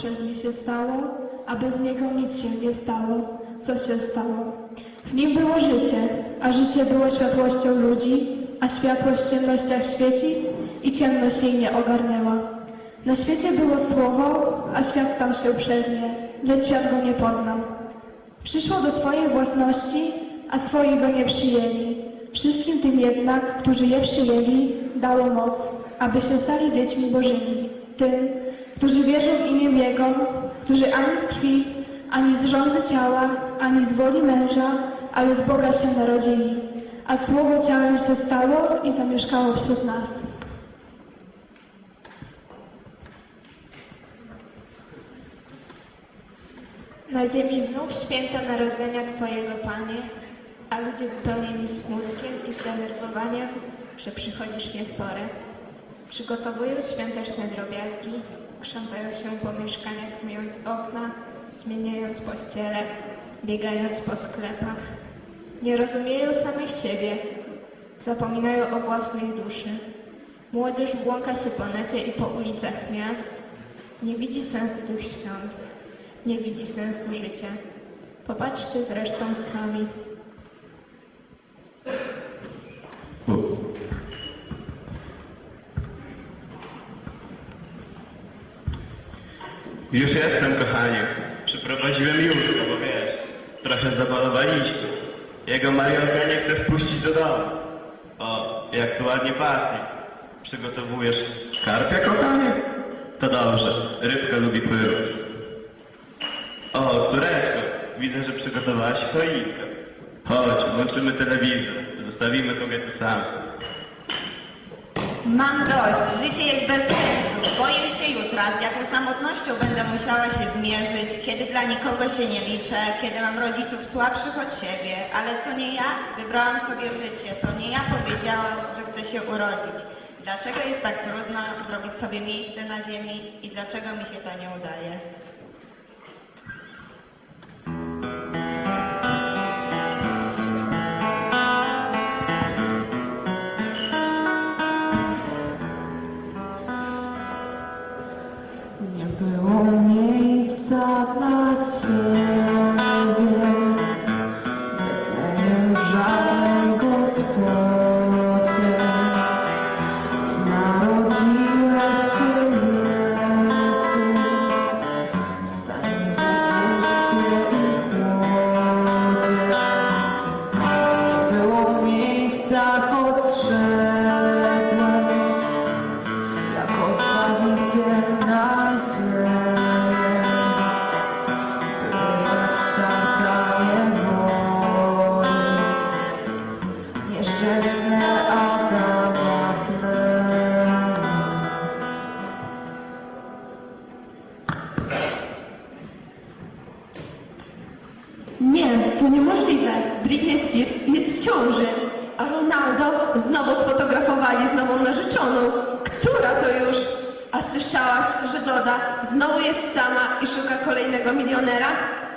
Przez nie się stało, a bez niego nic się nie stało. Co się stało? W nim było życie, a życie było światłością ludzi, a światłość w ciemnościach świeci i ciemność jej nie ogarnęła. Na świecie było słowo, a świat stał się przez nie, lecz świat go nie poznał. Przyszło do swojej własności, a swoi go nie przyjęli. Wszystkim tym jednak, którzy je przyjęli, dało moc, aby się stali dziećmi Bożymi. Tym, którzy wierzą w imię Jego, którzy ani z krwi, ani z rządzy ciała, ani z woli męża, ale z Boga się narodzili. A Słowo ciałem się stało i zamieszkało wśród nas. Na ziemi znów święto narodzenia Twojego, Panie, a ludzie wypełnieni smutkiem i zdenerwowaniem, że przychodzisz nie w porę. Przygotowują świąteczne drobiazgi, krzątają się po mieszkaniach, myjąc okna, zmieniając pościele, biegając po sklepach. Nie rozumieją samych siebie, zapominają o własnej duszy. Młodzież błąka się po necie i po ulicach miast, nie widzi sensu tych świąt nie widzi sensu życia. Popatrzcie zresztą sami. Już jestem, kochanie. Przyprowadziłem Józka, bo wiesz, trochę zabalowaliśmy. Jego Marionka nie chce wpuścić do domu. O, jak tu ładnie pachnie. Przygotowujesz karpia, kochanie? To dobrze, rybka lubi płynąć. O, córeczko, widzę, że przygotowałaś choinkę. Chodź, włączymy telewizor, zostawimy kobiety same. Mam dość, życie jest bez sensu. Boję się jutra, z jaką samotnością będę musiała się zmierzyć, kiedy dla nikogo się nie liczę, kiedy mam rodziców słabszych od siebie, ale to nie ja wybrałam sobie życie, to nie ja powiedziałam, że chcę się urodzić. Dlaczego jest tak trudno zrobić sobie miejsce na ziemi i dlaczego mi się to nie udaje? To niemożliwe. Britney Spears jest w ciąży, a Ronaldo znowu sfotografowali z nową narzeczoną. Która to już? A słyszałaś, że Doda znowu jest sama i szuka kolejnego milionera?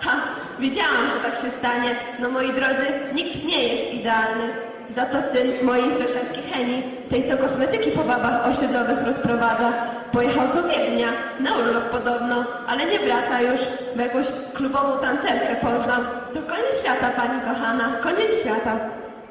Ha, wiedziałam, że tak się stanie. No moi drodzy, nikt nie jest idealny. Za to syn mojej sąsiadki Heni, tej co kosmetyki po babach osiedlowych rozprowadza, pojechał do Wiednia, na urlop podobno, ale nie wraca już, bo jakąś klubową tancerkę poznał. To koniec świata, pani kochana, koniec świata.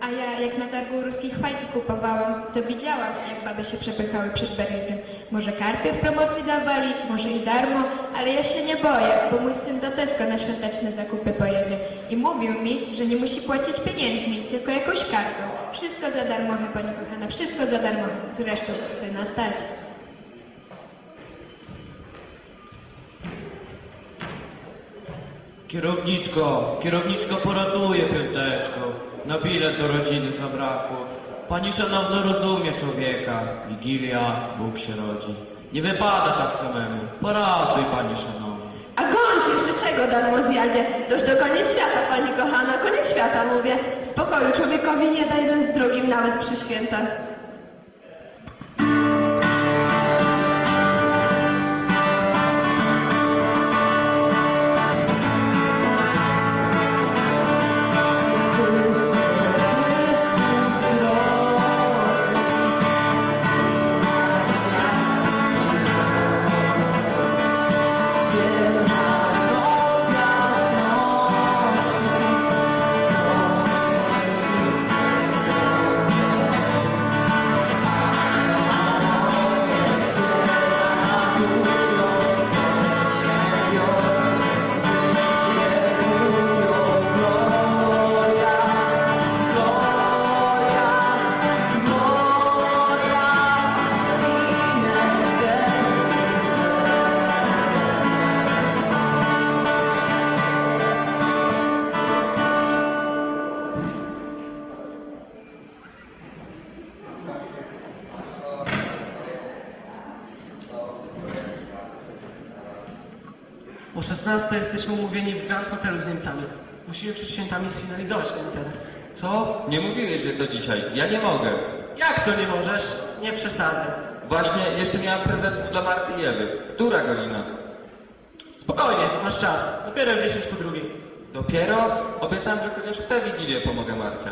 A ja, jak na targu ruskich fajki kupowałam, to widziałam, jak baby się przepychały przed Berlinem. Może karpie w promocji dawali, może i darmo, ale ja się nie boję, bo mój syn do Tesco na świąteczne zakupy pojedzie. I mówił mi, że nie musi płacić pieniędzmi, tylko jakąś kartą. Wszystko za darmowe, pani kochana, wszystko za darmowe. Zresztą syna stać. Kierowniczko, kierowniczko poratuje piąteczko. Na bilet do rodziny zabrakło. Pani szanowna rozumie człowieka. Wigilia, Bóg się rodzi. Nie wypada tak samemu. Poratuj pani szanowna. A gąś jeszcze czego darmo zjadzie? Toż do koniec świata, pani kochana, koniec świata mówię. Spokoju człowiekowi nie da jeden z drugim nawet przy świętach. 16 jesteśmy umówieni w Grand Hotelu z Niemcami. Musimy przed świętami sfinalizować ten interes. Co? Nie mówiłeś, że to dzisiaj. Ja nie mogę. Jak to nie możesz? Nie przesadzę. Właśnie jeszcze miałem prezent dla Marty i Ewy. Która godzina? Spokojnie, masz czas. Dopiero w 10 po drugiej. Dopiero? Obiecałem, że chociaż w tę Wigilię pomogę Marcie.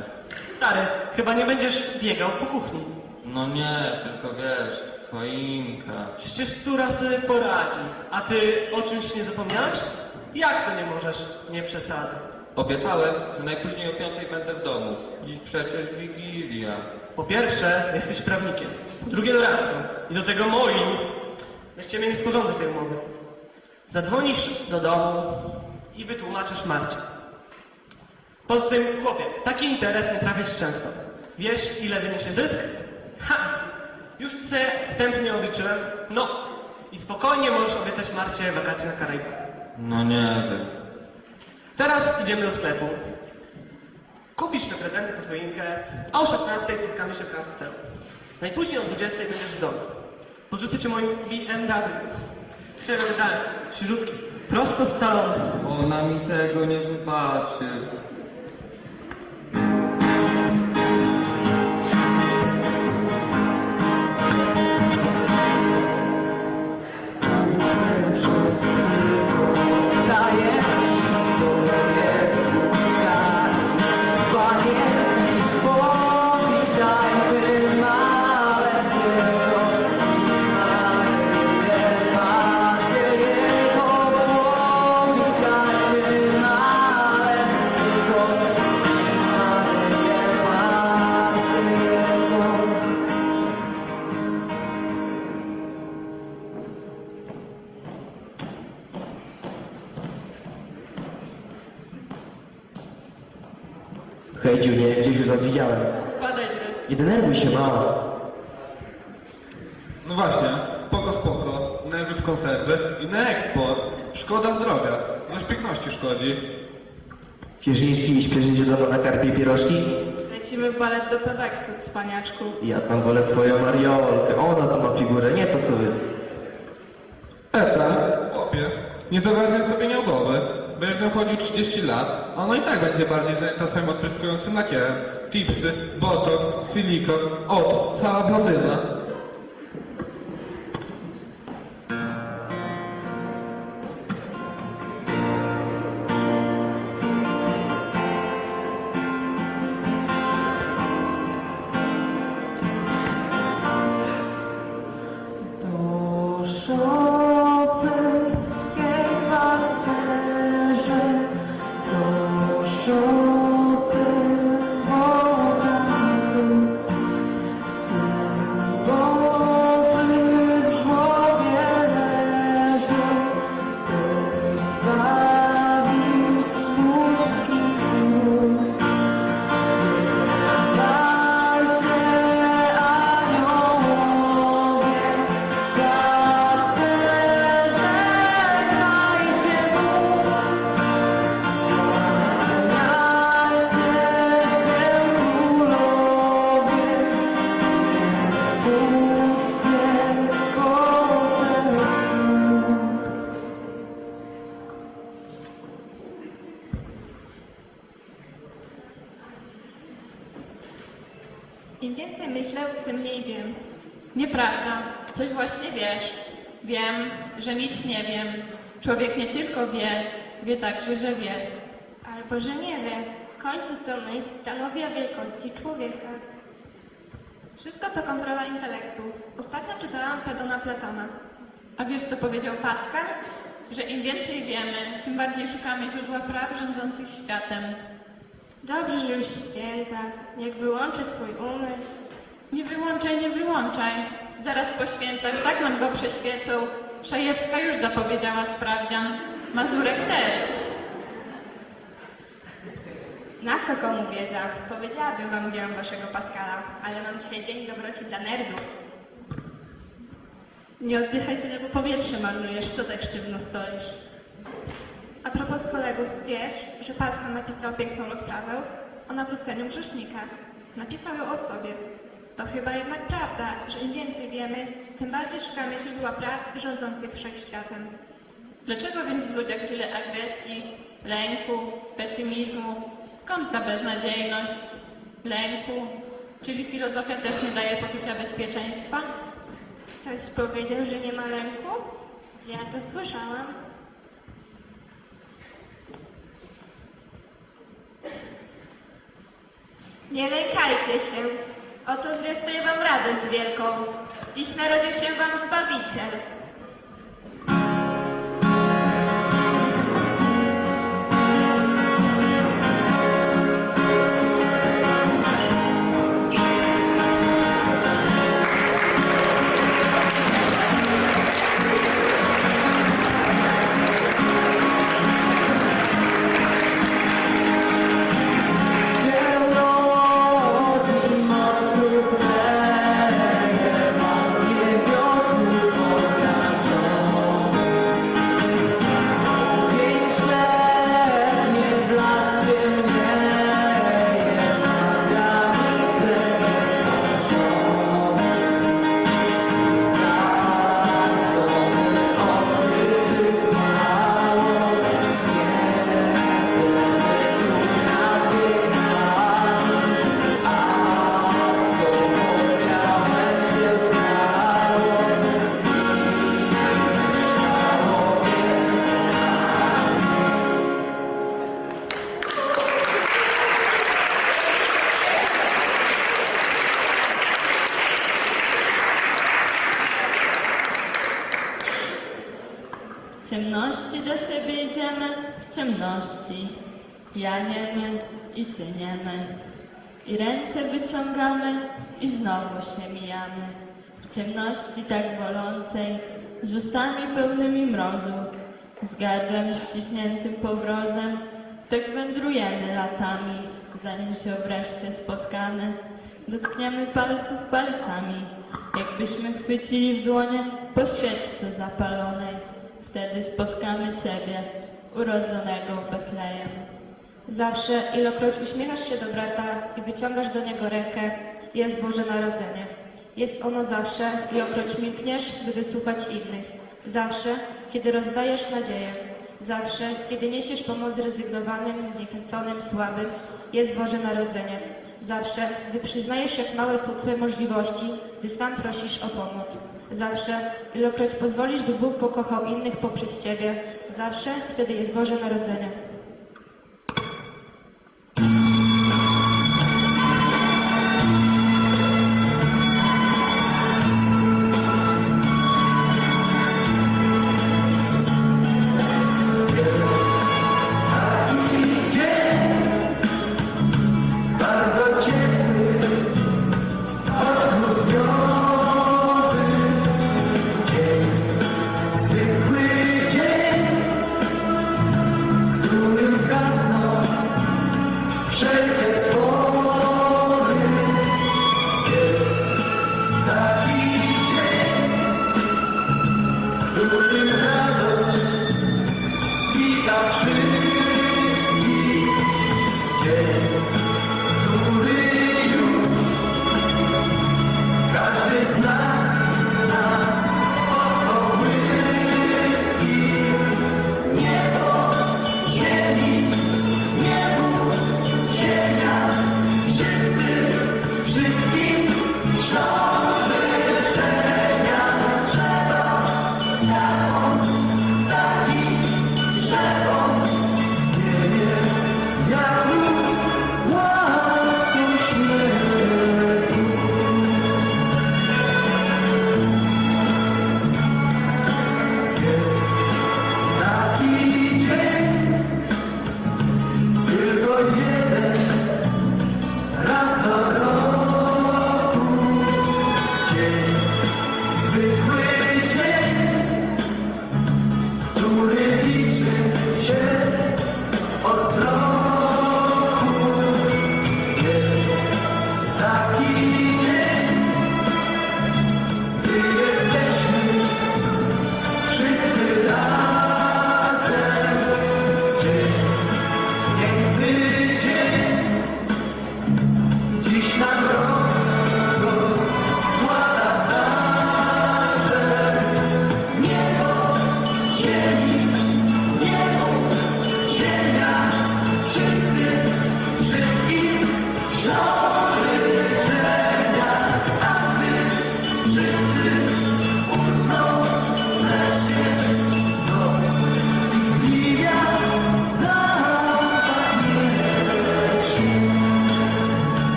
Stary, chyba nie będziesz biegał po kuchni. No nie, tylko wiesz, choinka. Przecież córa sobie poradzi. A ty o czymś nie zapomniałeś? Jak to nie możesz? Nie przesadzę. Obiecałem, że najpóźniej o piątej będę w domu. Dziś przecież Wigilia. Po pierwsze, jesteś prawnikiem. Po drugie, doradcą. I do tego moim. Weźcie mnie nie sporządzę tej umowy. Zadzwonisz do domu i wytłumaczysz Marcie. Poza tym, chłopie, taki interes nie trafia ci często. Wiesz, ile wyniesie zysk? Ha! Już sobie wstępnie obliczyłem. No. I spokojnie możesz obiecać Marcie wakacje na Karaibach. No nie wiem. Teraz idziemy do sklepu. Kupisz te prezenty pod choinkę, a o 16 spotkamy się w Grand Hotelu. Najpóźniej o 20 będziesz w domu. Podrzucę cię moim BMW. Wczoraj wydałem, świeżutki, prosto z salonu. Ona mi tego nie wybaczy. Denerwuj się, mało. No właśnie, spoko, spoko. Nerwy w konserwy i na eksport. Szkoda zdrowia. Zaś piękności szkodzi. Księżniczki iść przeżyć do domu na karpie i pierożki? Lecimy w balet do Peweksu, cwaniaczku. Ja tam wolę swoją Mariolkę. Ona to ma figurę, nie to co wy. Eta, chłopie, nie zawracaj sobie nie głowy. Będziesz z nią chodził 30 lat, a ona i tak będzie bardziej zajęta swoim odpryskującym lakierem. Tipsy, botox, silikon, oto, cała blondyna. Do Nieprawda. Coś właśnie wiesz. Wiem, że nic nie wiem. Człowiek nie tylko wie, wie także, że wie. Albo że nie. W końcu to myśl stanowi o wielkości człowieka. Wszystko to kontrola intelektu. Ostatnio czytałam Fedona Platona. A wiesz, co powiedział Pascal? Że im więcej wiemy, tym bardziej szukamy źródła praw rządzących światem. Dobrze, że już święta. Niech wyłączy swój umysł. Nie wyłączaj, nie wyłączaj. Zaraz po świętach tak nam go przeświecą. Szajewska już zapowiedziała sprawdzian. Mazurek też. Na co komu wiedza? Powiedziałabym wam, gdzie mam waszego Pascala, ale mam dzisiaj dzień dobroci dla nerdów. Nie oddychaj tyle, bo powietrze marnujesz. Co tak sztywno stoisz? A propos kolegów, wiesz, że Pascal napisał piękną rozprawę o nawróceniu grzesznika. Napisał ją o sobie. To chyba jednak prawda, że im więcej wiemy, tym bardziej szukamy źródła praw rządzących wszechświatem. Dlaczego więc w ludziach tyle agresji, lęku, pesymizmu? Skąd ta beznadziejność, lęku? Czyli filozofia też nie daje poczucia bezpieczeństwa? Ktoś powiedział, że nie ma lęku? Gdzie ja to słyszałam? Nie lękajcie się. Oto zwiastuję wam radość wielką. Dziś narodził się wam Zbawiciel. Idziemy, w ciemności. Ja niemy i ty niemy. I ręce wyciągamy i znowu się mijamy. W ciemności tak bolącej, z ustami pełnymi mrozu, z gardłem ściśniętym powrozem, tak wędrujemy latami, zanim się wreszcie spotkamy. Dotkniemy palców palcami, jakbyśmy chwycili w dłonie po świeczce zapalonej. Wtedy spotkamy Ciebie, urodzonego w Betlejem. Zawsze, ilokroć uśmiechasz się do brata i wyciągasz do niego rękę, jest Boże Narodzenie. Jest ono zawsze, ilokroć milkniesz, by wysłuchać innych. Zawsze, kiedy rozdajesz nadzieję. Zawsze, kiedy niesiesz pomoc zrezygnowanym, zniechęconym, słabym, jest Boże Narodzenie. Zawsze, gdy przyznajesz, jak małe są Twoje możliwości, gdy sam prosisz o pomoc. Zawsze, ilokroć pozwolisz, by Bóg pokochał innych poprzez Ciebie. Zawsze, wtedy jest Boże Narodzenie.